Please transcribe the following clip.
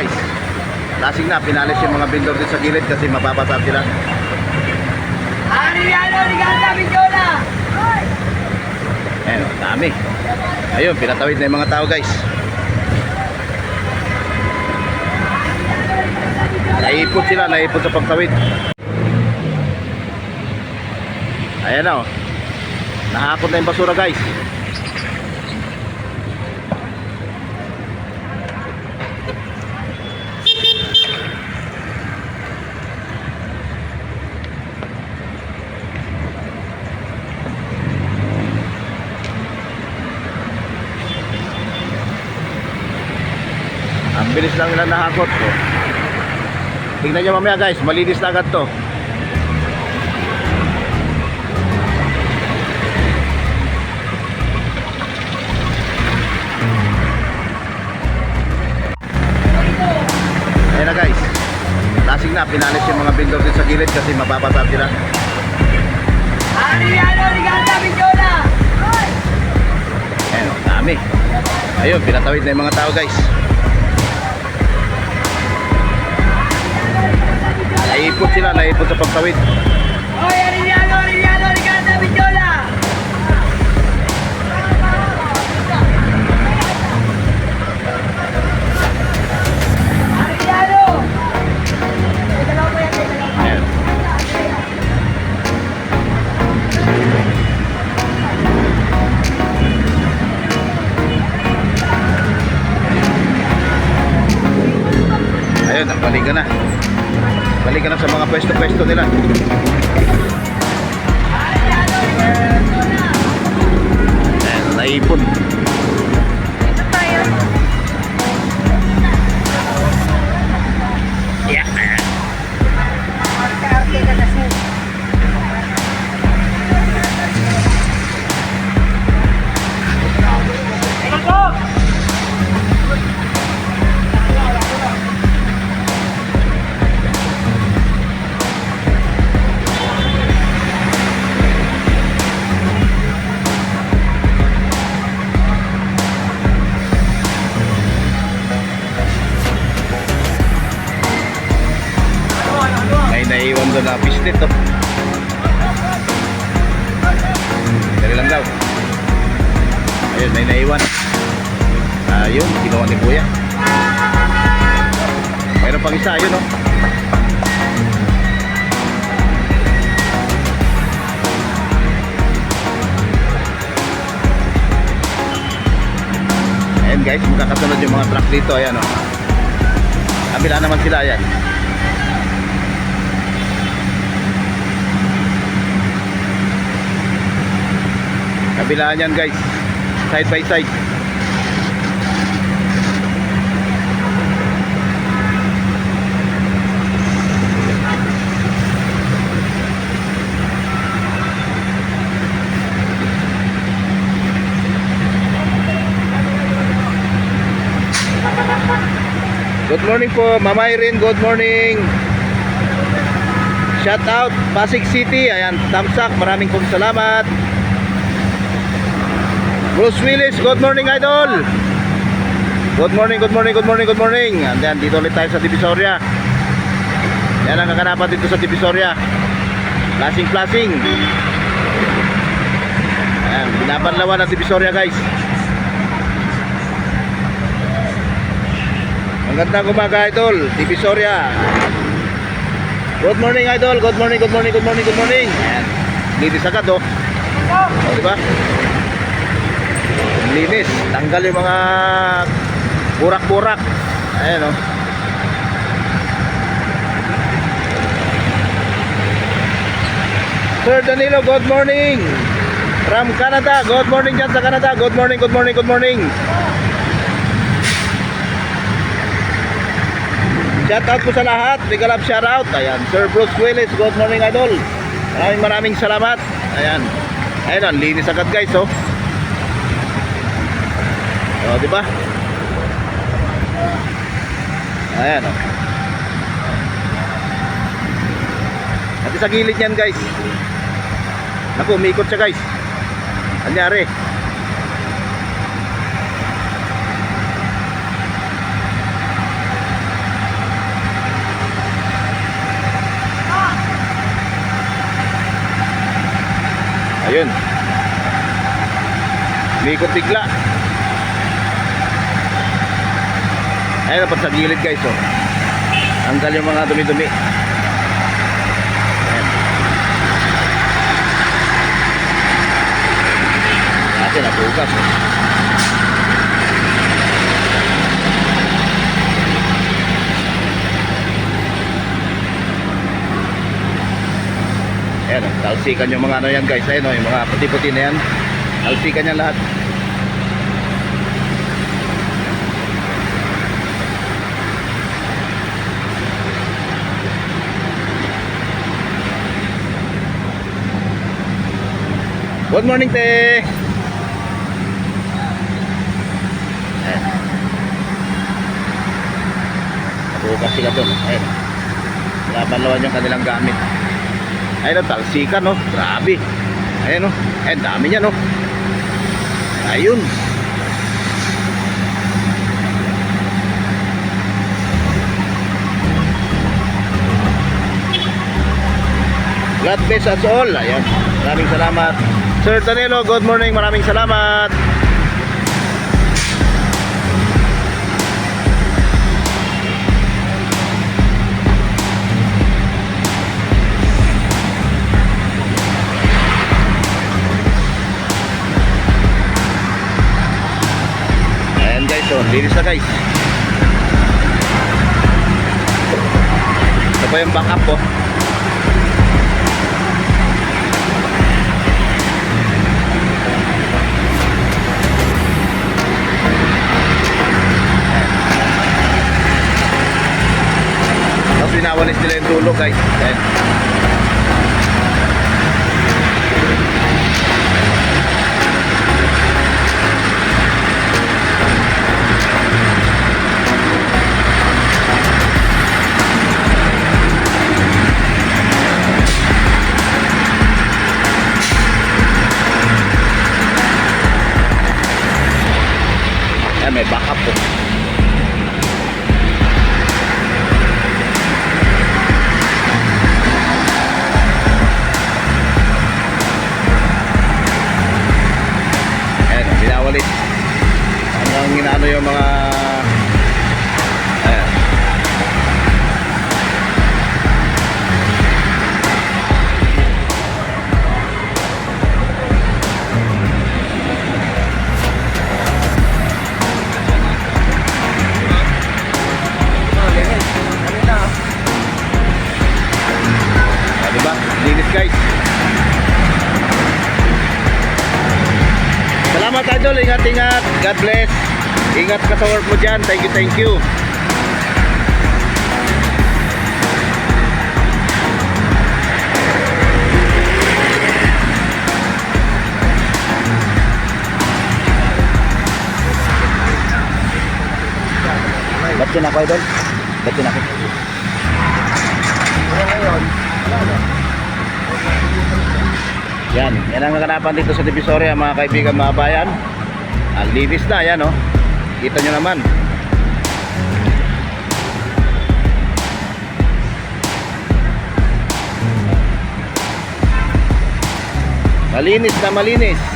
guys. Lasing na, pinalis yung mga vendor dito sa gilid kasi mababasa sila. Ang dami. Ayun, pinatawid na yung mga tao guys. Naipot sila, naipot sa pagtawid. Ayan na oh. Nahakot na yung basura guys. Bilis lang nila nahakot ko. Tingnan nyo mamaya guys, malinis na agad to. Ayan na guys. Lasing na, pinalis yung mga vendor din sa gilid kasi mababasa sila. Ariano, Bijola! Ayan, ang dami. Ayun, pinatawid na yung mga tao guys. Naipot sila, naipot sa pagtawid. Oy, lang po yan, teka lang. Ayan. Ayun, ka na. Balik ka na sa mga pwesto-pwesto nila. Ayan, naipon. Dali lang daw. Ayun, may naiwan. Ayun, kinuha ni Kuya. Mayroon pang isa, ayun oh. Ayan guys, magkakasunod yung mga truck dito, ayan oh. Kabila naman sila, ayan. Kabilaan yan guys. Side by side. Good morning po, Mama Irene. Good morning. Shout out Pasig City. Ayan, Tamsak. Maraming pong salamat. Bruce Willis, good morning idol. Good morning, good morning, good morning, good morning. And then dito ulit tayo sa Divisoria. Yan ang kakanapan dito sa Divisoria. Plasing plasing. Ayan, binabanlawan ng Divisoria guys. Magandang umaga idol, Divisoria. Good morning idol, good morning, good morning, good morning, good morning. Ayan, linis agad oh. O, di ba? Linis tanggal yung mga burak-burak. Ayan o Sir Danilo good morning. From Canada. Good morning dyan sa Canada. Good morning good morning good morning. Shout out po sa lahat. Big love shout out ayan Sir Bruce Willis good morning idol. Maraming maraming salamat. Ayan. Ayan linis agad guys oh o, di ba? Ayan, o. At sa gilid yan, guys. Naku, umikot siya, guys. Anyari. Ayun. Umikot bigla. Ayun. Dapat sa gilid guys, oh. Tanggal yung mga dumi-dumi. Kasi nabukas, oh. Ayan, oh, talsikan yung mga ano yan guys. Ayan, oh, yung mga puti-puti na yan. Talsikan yan lahat. Good morning, te. Nabukas sila doon. Ayan. Laban-lawan yung kanilang gamit. Ayun, talsikan, no? Grabe. Ayun, no? Ayun, dami niya, no? Ayun. God bless us all. Ayan. Maraming salamat. Sir Danilo, good morning. Maraming salamat. Ayan guys, oh, linis na guys. Ito pa yung backup oh. Tapos binawalis nila yung dulo guys. Ayan. Ayan, Salamat idol, ingat ingat. God bless. Ingat ka sa work mo dyan. Thank you, thank you. Ba't yun ako idol? Ba't yun ako? Yan, yan ang naganapan dito sa Divisoria mga kaibigan mga bayan. Ang linis na yan oh. Kita nyo naman. Malinis na malinis.